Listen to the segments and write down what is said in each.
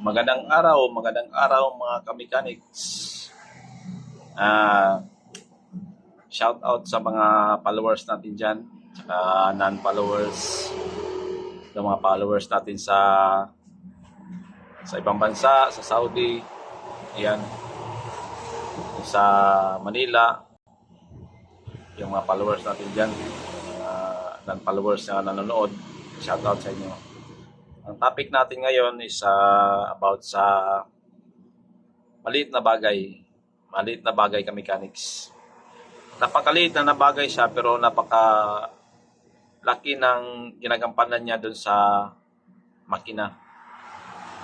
Magandang araw, magandang araw mga kamechanics. Ah, shout out sa mga followers natin dyan, saka non-followers, sa mga followers natin sa sa ibang bansa, sa Saudi, ayan, sa Manila, yung mga followers natin dyan, mga non-followers na nanonood, shout out sa inyo. Ang topic natin ngayon is ah, about sa maliit na bagay. Maliit na bagay ka mechanics. Napakaliit na bagay siya pero napaka laki ng ginagampanan niya doon sa makina.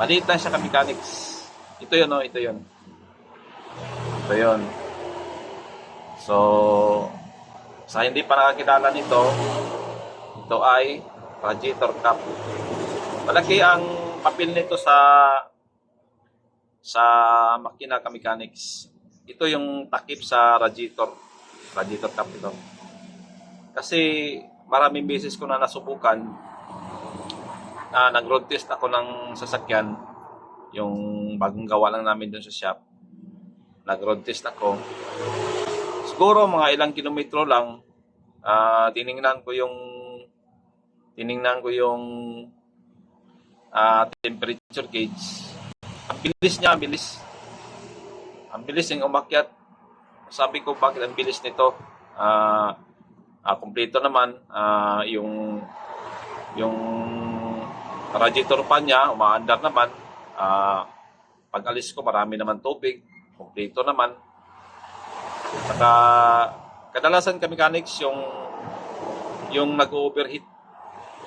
Maliit lang siya ka mechanics. Ito yun, no? Ito yun. Ito yun. So, sa hindi pa nakakilala nito, ito ay radiator cap. Malaki ang papel nito sa sa makina ka mechanics. Ito yung takip sa radiator. Radiator cap ito. Kasi maraming beses ko na nasubukan na nag-road test ako ng sasakyan yung bagong gawa lang namin dun sa shop. Nag-road test ako. Siguro mga ilang kilometro lang ah tiningnan ko yung tiningnan ko yung ah, temperature gauge. Ang bilis niya, ang bilis. Ang bilis yung umakyat. Sabi ko, bakit ang bilis nito? Ah, ah, kumpleto naman ah, yung yung radiator pa niya, umaandar naman. Ah, pag alis ko, marami naman tubig. Kumpleto naman. Saka, kadalasan ka mechanics yung yung nag-overheat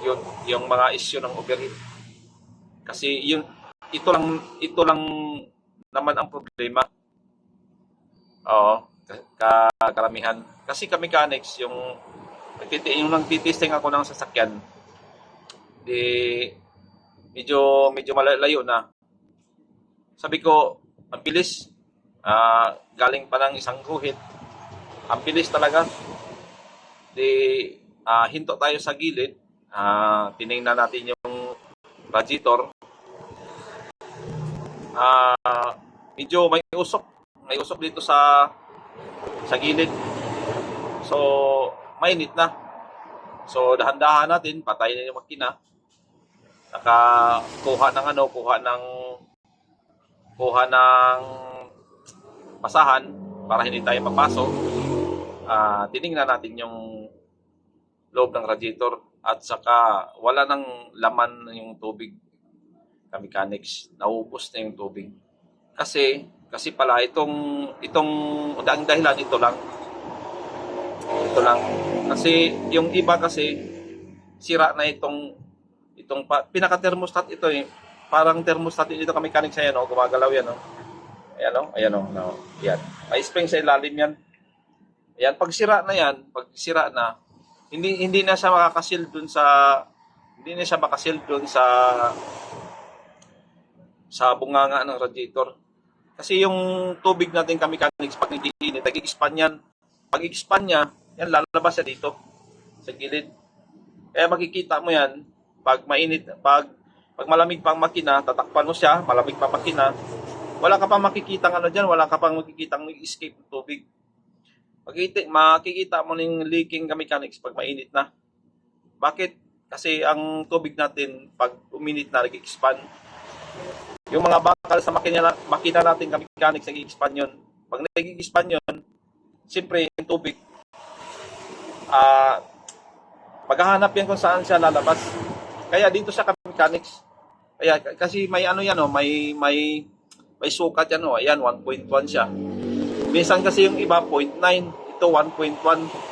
yun, yung mga issue ng overheat. Kasi yun, ito lang, ito lang naman ang problema. Oo, ka, ka- karamihan. Kasi ka mechanics, yung, yung nagtitesting ako ng sasakyan, di, medyo, medyo malayo na. Sabi ko, ang bilis. Ah, galing pa ng isang guhit. Ang bilis talaga. Di, ah, hinto tayo sa gilid. Ah, tiningnan natin yung radiator. Ah, medyo may usok. May usok dito sa sa gilid. So, mainit na. So, dahan-dahan natin, patay na yung makina. Nakakuha ng ano, kuha ng kuha ng basahan para hindi tayo papasok. Ah, tiningnan natin yung loob ng radiator at saka wala nang laman yung tubig ka mechanics naubos na yung tubig. Kasi kasi pala itong itong ang dahilan ito lang. Ito lang. Kasi yung iba kasi sira na itong itong pa, pinaka thermostat ito eh. Parang thermostat dito ka mechanics ayan oh gumagalaw yan oh. Ayan oh ayan oh no yan may spring sa ilalim yan. Ayan, pag sira na yan, pag sira na, hindi hindi na siya makakasil dun sa hindi na siya makasil dun sa sa bunganga ng radiator. Kasi yung tubig natin kami mechanics pag nag-iinit, nag-expand yan. Pag expand niya, yan lalabas siya dito sa gilid. Kaya makikita mo yan pag mainit, pag pag malamig pang makina, tatakpan mo siya, malamig pa makina, wala ka pang makikitang ano diyan, wala ka pang makikitang escape ng tubig. Makikita, makikita mo ng leaking mechanics pag mainit na. Bakit? Kasi ang tubig natin, pag uminit na, nag-expand. Yung mga bakal sa makina, makina natin ka mechanics, nag-expand yun. Pag nag-expand yun, siyempre, yung tubig, ah, maghahanap yan kung saan siya lalabas. Kaya dito sa mechanics, kaya, kasi may ano yan, oh, may, may, may sukat yan, oh, ayan, 1.1 siya. Minsan kasi yung iba 0.9, ito 1.1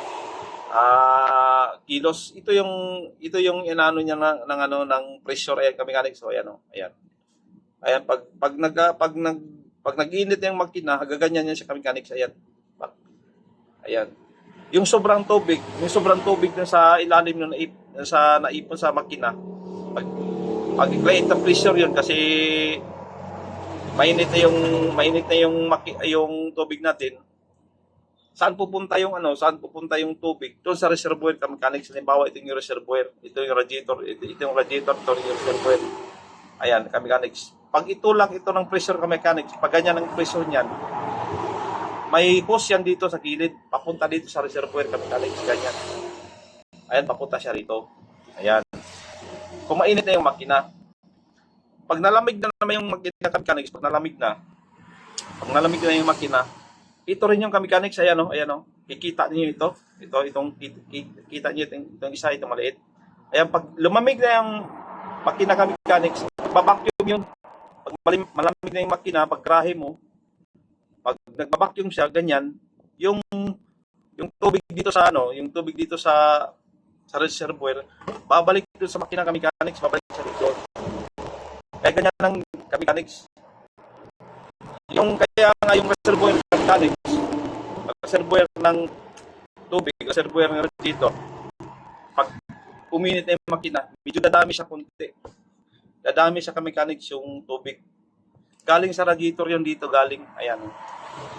ah kilos. Ito yung ito yung inano niya ng, ng ano ng pressure ayan kami. So ayan oh, ayan. Ayan pag pag nag pag nag pag nag-init yung makina, gaganyan niya siya kami mechanics ayan. Ayan. Yung sobrang tubig, yung sobrang tubig na sa ilalim ng naip, sa naipon sa makina. Pag pag create ng pressure yun kasi mainit na yung mainit na yung maki, yung tubig natin. Saan pupunta yung ano? Saan pupunta yung tubig? Doon sa reservoir ka mechanics. Halimbawa, ito yung reservoir. Ito yung radiator. Ito, ito yung radiator. Ito yung reservoir. Ayan, ka mechanics. pag itulak ito ng pressure ka mechanics, pag ganyan ang pressure niyan, may hose yan dito sa gilid, papunta dito sa reservoir ka mechanics, ganyan. Ayan, papunta siya rito. Ayan. Kung mainit na yung makina, pag nalamig na naman yung makina ka mechanics, pag nalamig na, pag nalamig na yung makina, ito rin yung mechanics, ayan o, ayan o, kikita niyo ito, ito, itong, kit- kita niyo itong, itong isa, itong maliit. Ayan, pag lumamig na yung makina ka mechanics, babacuum yun. Pag malamig na yung makina, pag grahe mo, pag nagbabacuum siya, ganyan, yung yung tubig dito sa ano, yung tubig dito sa sa reservoir, babalik dito sa makina ka mechanics, babalik sa dito. Kaya ganyan ng ka mechanics. Yung kaya nga yung reservoir ng mechanics, reservoir ng tubig, reservoir ng dito, pag uminit na yung makina, medyo dadami siya konti. Dadami siya ka mechanics yung tubig. Galing sa radiator yun dito, galing, ayan.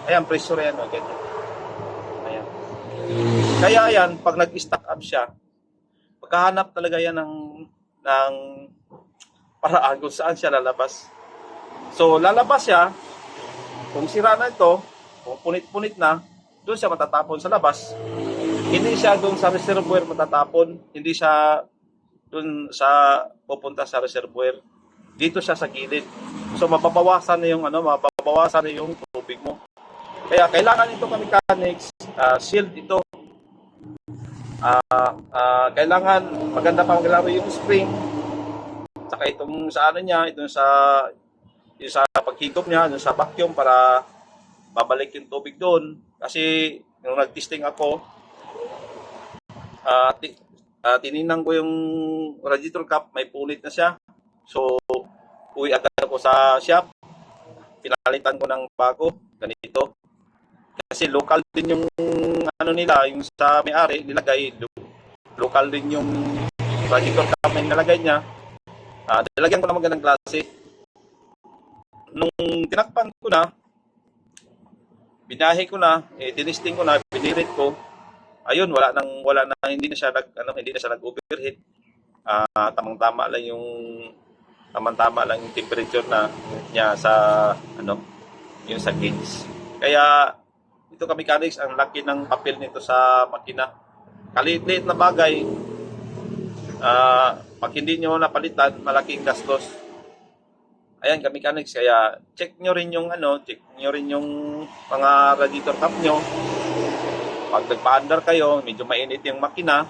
Ayan, pressure yan, oh, ganyan. Ayan. Kaya yan, pag nag-stack up siya, pagkahanap talaga yan ng, ng paraan kung saan siya lalabas. So, lalabas siya, kung sira na ito, kung punit-punit na, doon siya matatapon sa labas. Hindi siya doon sa reservoir matatapon, hindi siya doon sa pupunta sa reservoir. Dito siya sa gilid. So mababawasan na yung ano, mababawasan na yung tubig mo. Kaya kailangan ito ka mechanics, ah, sealed ito. Ah, ah, kailangan maganda pa maglaro yung spring. Saka itong sa ano niya, itong sa yung sa paghigop niya, yung sa vacuum para babalik yung tubig doon. Kasi nung nag-testing ako, ah ti- ah, tininan ko yung radiator cap, may punit na siya. So, uwi agad ako sa shop. Pinalitan ko ng bago, ganito. Kasi local din yung ano nila, yung sa may-ari nilagay, lo- local din yung radiator cap na nilagay niya. Ah, nilagyan ko ng magandang klase. Nung tinakpan ko na, binahe ko na, eh, tinisting ko na, binirit ko. Ayun, wala nang wala na hindi na siya nag ano, hindi na siya nag-overheat. Ah, tamang-tama lang yung tamang-tama lang yung temperature na niya sa ano, yung sa gauge. Kaya ito ka mechanics, ang laki ng papel nito sa makina. Kaliit-liit na bagay, ah, pag hindi nyo napalitan, malaking gastos. Ayan, ka mechanics, kaya check nyo rin yung ano, check nyo rin yung mga radiator cap nyo. Pag nagpa-under kayo, medyo mainit yung makina,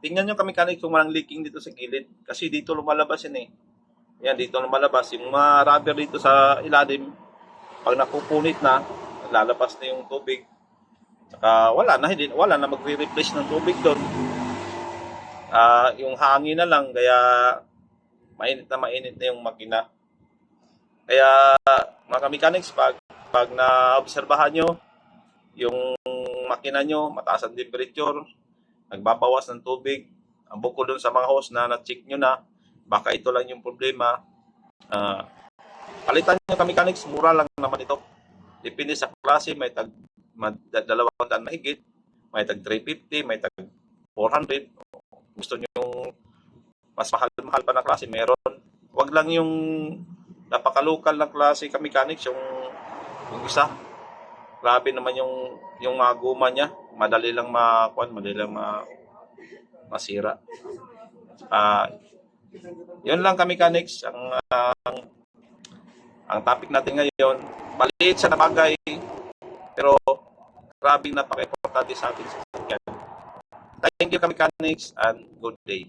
tingnan nyo ka mechanics kung walang leaking dito sa gilid. Kasi dito lumalabas yan eh. Yan, dito lumalabas. Yung mga rubber dito sa ilalim, pag napupunit na, lalabas na yung tubig. Saka wala na, hindi, wala na magre-replace ng tubig doon. Ah, yung hangin na lang, kaya mainit na mainit na yung makina. Kaya mga mechanics, pag, pag na-obserbahan nyo, yung makina nyo, mataas ang temperature, nagbabawas ng tubig, ang bukod dun sa mga hose na na-check nyo na, baka ito lang yung problema. Ah, palitan nyo ka mechanics, mura lang naman ito. Depende sa klase, may tag dalawang daan mahigit, may tag 350, may tag 400. Gusto nyo yung mas mahal-mahal pa na klase, meron. Wag lang yung napaka-local na klase ka mechanics, yung, yung isa. Grabe naman yung yung mga guma niya. Madali lang makuan, madali lang ma, masira. Ah, yun lang ka mechanics ang ang, ang topic natin ngayon. Maliit na bagay, pero grabe napaka-importante sa atin sa. Thank you, ka mechanics, and good day.